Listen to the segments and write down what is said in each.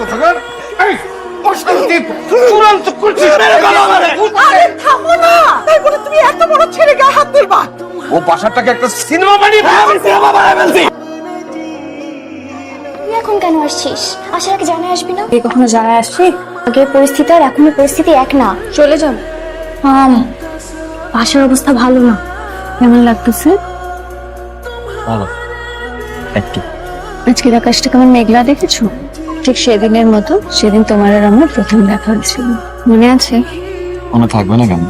কোথাকার এই অশান্তি চূড়ান্ত করছিস মেরে গেল আমারে। আরে থামো না। তাই বলে তুমি এত বড় ছেলে গায়ে হাত তুলবা? ও বাসাটাকে একটা সিনেমা বানিয়ে আমি সিনেমা বানিয়ে ফেলছি। এখন কেন আসছিস? আসার আগে আসবি না? কখনো আসছি আগের পরিস্থিতি আর এখনের পরিস্থিতি এক না। চলে যান আম বাসার অবস্থা ভালো না। কেমন লাগতেছে? ভালো। একটু। আজকের আকাশটা কেমন মেঘলা দেখেছ? ঠিক সেদিনের মতো সেদিন তোমার আর আমার প্রথম দেখা হয়েছিল। মনে আছে? মনে থাকবে না কেন?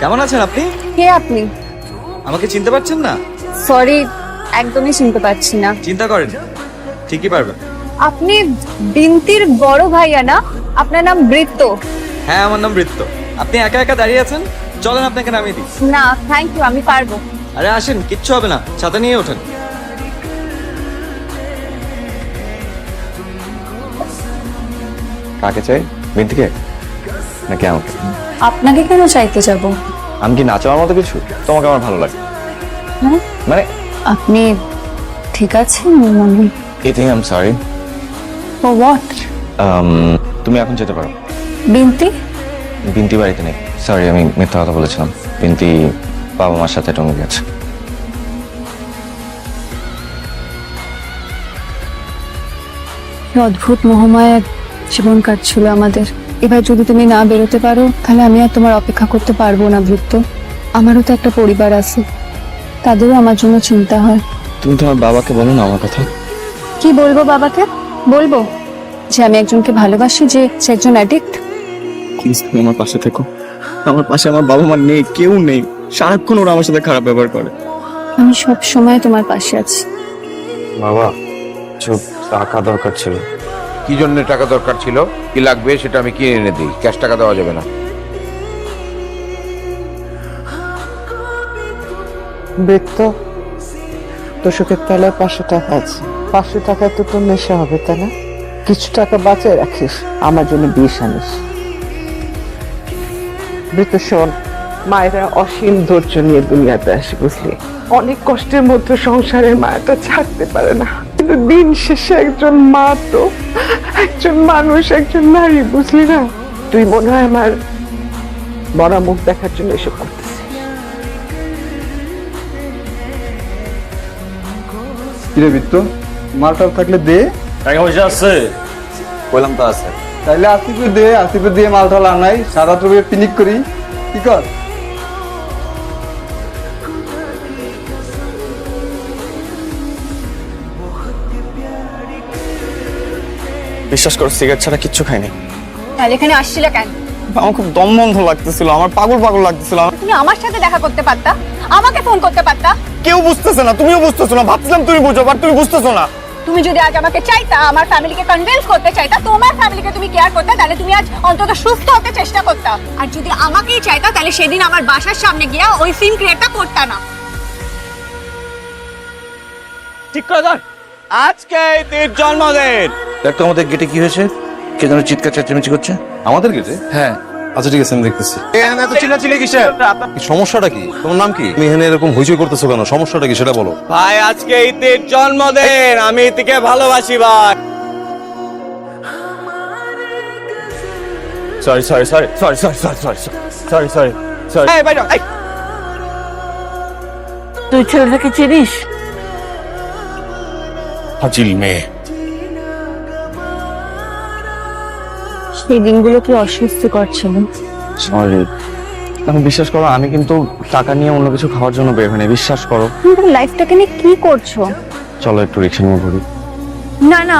কেমন আছেন আপনি? কে আপনি? আমাকে চিনতে পারছেন না? সরি একদমই চিনতে পারছি না। চিন্তা করেন ঠিকই পারবেন। আপনি বিনতির বড় ভাইয়া না? আপনার নাম বৃত্ত। হ্যাঁ আমার নাম বৃত্ত। আপনি একা একা দাঁড়িয়ে আছেন? চলেন আপনাকে নামিয়ে দিই। না থ্যাংক ইউ আমি পারব। আরে আসেন কিচ্ছু হবে না। ছাতা নিয়ে ওঠেন। কাকে চাই? বিন্তিকে নাকি আমাকে? আপনাকে কেন চাইতে যাব? আমি কি নাচার মতো কিছু? তোমাকে আমার ভালো লাগে। হ্যাঁ? মানে? আপনি ঠিক আছেন মানে এতে আম সরি ও হোয়াট তুমি এখন যেতে পারো। বিনতি? বিন্তি বাড়িতে নেই সরি আমি মিথ্যা কথা বলেছিলাম। বিন্তি বাবা মার সাথে টঙ্গে গেছে। অদ্ভুত মোহময় জীবন কাটছিল আমাদের। এবার যদি তুমি না বেরোতে পারো তাহলে আমি আর তোমার অপেক্ষা করতে পারব না ভৃত্য। আমারও তো একটা পরিবার আছে। তাদেরও আমার জন্য চিন্তা হয়। তুমি তোমার বাবাকে বলো না আমার কথা। কি বলব বাবাকে? বলব? যে আমি একজনকে ভালোবাসি যে সে একজন অ্যাডিক্ট প্লিজ তুমি আমার পাশে থেকো। আমার পাশে আমার বাবা মা নেই কেউ নেই। সারাক্ষণ ওরা আমার সাথে খারাপ ব্যবহার করে। আমি সব সময় তোমার পাশে আছি। বাবা চুপ টাকা দরকার ছিল। কি জন্য টাকা দরকার ছিল? কি লাগবে সেটা আমি কিনে এনে দিই। ক্যাশ টাকা দেওয়া যাবে না। বৃত্ত তোষকের তলায় পাঁচশো টাকা আছে। পাঁচশো টাকায় তো তোর নেশা হবে, তাই না? কিছু টাকা বাঁচায় রাখিস, আমার জন্য বিষ আনিস। বৃত্ত শোন, মায়েরা অসীম ধৈর্য নিয়ে দুনিয়াতে আসে, বুঝলি? অনেক কষ্টের মধ্যে সংসারের মায়াটা ছাড়তে পারে না। কিন্তু দিন শেষে একজন মা তো একজন মানুষ একজন নারী বুঝলি না? তুই মনে হয় আমার মরা মুখ দেখার জন্য এসব করতেছিস। কিরে বিত্ত মালটাল থাকলে দে। টাকা পয়সা আছে? বললাম তো আছে। তাইলে আসিফে দে আসিফে দিয়ে মালটাল আনাই সারা রবি পিনিক করি। কি কর? বিশ্বাস করো সিগারেট ছাড়া কিচ্ছু খাইনি তাহলে এখানে আসছিলে কেন? আমার খুব দম বন্ধ লাগতেছিল আমার পাগল পাগল লাগতেছিল। আমার তুমি আমার সাথে দেখা করতে পারতা? আমাকে ফোন করতে পারতা? কেউ বুঝতেছে না তুমিও বুঝতেছো না ভাবছিলাম তুমি বুঝো বাট তুমি বুঝতেছো না। তুমি যদি আজ আমাকে চাইতা আমার ফ্যামিলিকে কনভিন্স করতে চাইতা তোমার ফ্যামিলিকে তুমি কেয়ার করতে তাহলে তুমি আজ অন্তত সুস্থ হতে চেষ্টা করতা। আর যদি আমাকেই চাইতা তাহলে সেদিন আমার বাসার সামনে গিয়া ওই সিন ক্রিয়েটটা করতা না। ঠিক করে ধর আজকে তোর জন্মদিন। দেখ তো আমাদের গেটে কি হয়েছে? কে যেন চিৎকার চেঁচামেচি করছে। আমাদের গেটে হ্যাঁ। আচ্ছা ঠিক আছে আমি দেখতেছি। এখানে এত চিল্লাচিল্লি কিসের? সমস্যাটা কি? তোমার নাম কি? তুমি এখানে এরকম হইচই করতেছো কেন? সমস্যাটা কি সেটা বলো। ভাই আজকে ইতির জন্মদিন। আমি ইতিকে ভালোবাসি ভাই। Sorry sorry sorry sorry sorry sorry sorry sorry sorry sorry এই এই তুই ছেলেটাকে চিনিস? ফাজিল মেয়ে। সেই দিনগুলো কি অস্বস্তিকর ছিল? সরি। আমি বিশ্বাস করো আমি কিন্তু টাকা নিয়ে অন্য কিছু খাওয়ার জন্য বের হয়নি বিশ্বাস করো। তুমি লাইফটাকে নিয়ে কি করছ? চলো একটু রিক্সা নিয়ে ঘুরি। না না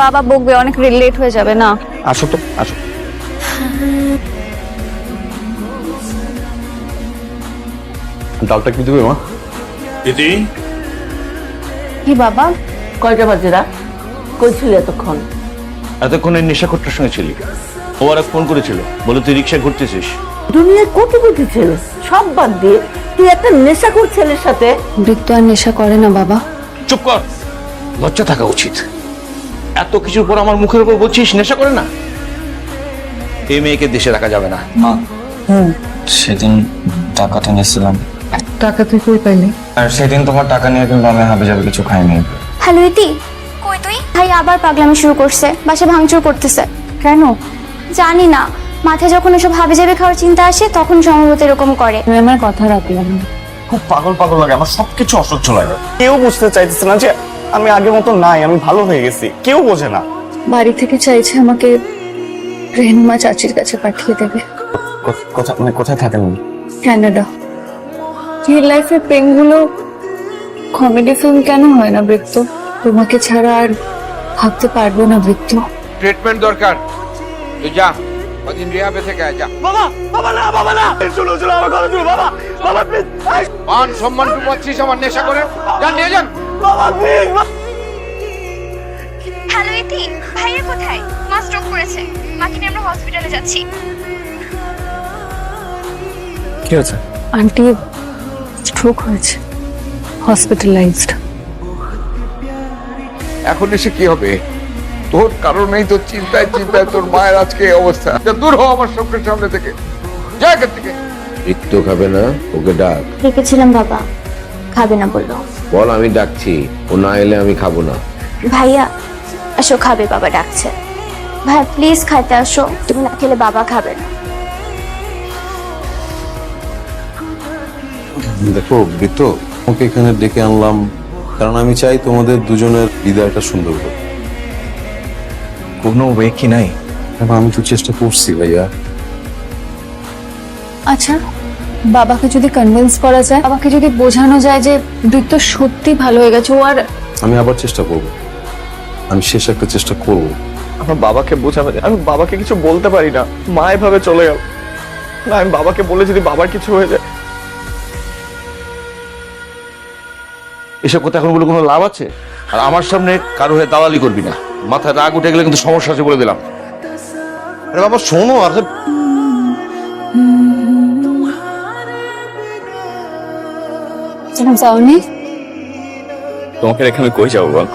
বাবা বকবে অনেক লেট হয়ে যাবে না। আসো তো আসো। ডালটা কি দেবে মা? দিদি? কি বাবা? কয়টা বাজে রাত? কইছিল এতক্ষণ? এতক্ষণে নেশাখোরটার সঙ্গে ছিলি। ও আর ফোন করেছিল বলে তুই রিক্সা ঘুরতেছিস। দুনিয়ায় কত কোটি ছেলে সব বাদ দিয়ে তুই একটা নেশাখোর ছেলের সাথে বৃত্ত আর নেশা করে না বাবা। চুপ কর। লজ্জা থাকা উচিত। এত কিছুর পর আমার মুখের উপর বলছিস নেশা করে না? এই মেয়েকে দেশে রাখা যাবে না। মা সেদিন টাকাটা নিয়েছিলাম টাকা তুই কই পাইলি? আর সেদিন তোমার টাকা নিয়ে কিন্তু আমি হাবে যাবে কিছু খাইনি। হ্যালো ইতি। ভাই আবার পাগলামি শুরু করছে বাসা ভাঙচুর করতেছে। কেন? জানি না। মাথায় যখন এসব হাবে যাবে খাওয়ার চিন্তা আসে তখন সম্ভবত এরকম করে। তুমি আমার কথা রাখলাম খুব পাগল পাগল লাগে আমার সবকিছু অসহ্য লাগে। কেউ বুঝতে চাইতেছে না যে আমি আগের মতো নাই আমি ভালো হয়ে গেছি। কেউ বোঝে না। বাড়ি থেকে চাইছে আমাকে রেহনুমা চাচির কাছে পাঠিয়ে দেবে। কোথায় মানে কোথায় থাকেন উনি? ক্যানাডা রিয়েল লাইফের প্রেমগুলো কমেডি ফিল্ম কেন হয় না বৃত্ত? তোমাকে ছাড়া আর ভাবতে পারব না বৃত্ত ট্রিটমেন্ট দরকার। তুই যা কদিন রিহাবে থেকে আয়, যা। মান সম্মান টু পাচ্ছিস আমার নেশা করে? যান নিয়ে যান। হ্যালো ইতি ভাইয়ের কোথায়? মা স্ট্রোক করেছে। মাকে নিয়ে আমরা হসপিটালে যাচ্ছি। কি হয়েছে? আন্টি স্ট্রোক হয়েছে। হসপিটালাইজড এখন এসে কি হবে? তোর কারণেই তোর চিন্তায় চিন্তায় তোর মায়ের আজকে অবস্থা। দূর হও আমার চোখের সামনে থেকে। যা এখান থেকে। রিক্ত খাবে না ওকে ডাক। ডেকেছিলাম বাবা। খাবে না বলল। বল আমি ডাকছি। ও না এলে আমি খাব না। ভাইয়া আসো খাবে বাবা ডাকছে। ভাই প্লিজ খাইতে আসো। তুমি না খেলে বাবা খাবে না। দেখো বৃত্ত ওকে এখানে ডেকে আনলাম কারণ আমি চাই তোমাদের দুজনের বিদায়টা সুন্দর হোক। কোনো ওয়ে কি নাই? আমি তো চেষ্টা করছি ভাইয়া। আচ্ছা বাবাকে যদি কনভিন্স করা যায় বাবাকে যদি বোঝানো যায় যে বৃত্ত সত্যি ভালো হয়ে গেছে ও আর আমি আবার চেষ্টা করব। আমি শেষ একটা চেষ্টা করব। আমার বাবাকে বোঝাবে আমি বাবাকে কিছু বলতে পারি না। মা এভাবে চলে গেল। না আমি বাবাকে বলে যদি বাবার কিছু হয়ে যায় এসব কথা এখন বলে কোনো লাভ আছে? আর আমার সামনে কারও হয়ে দালালি করবি না। মাথায় রাগ উঠে গেলে কিন্তু সমস্যা আছে বলে দিলাম। আরে বাবা শোনো আর যাওনি? তোমাকে রেখে আমি কই যাব বল?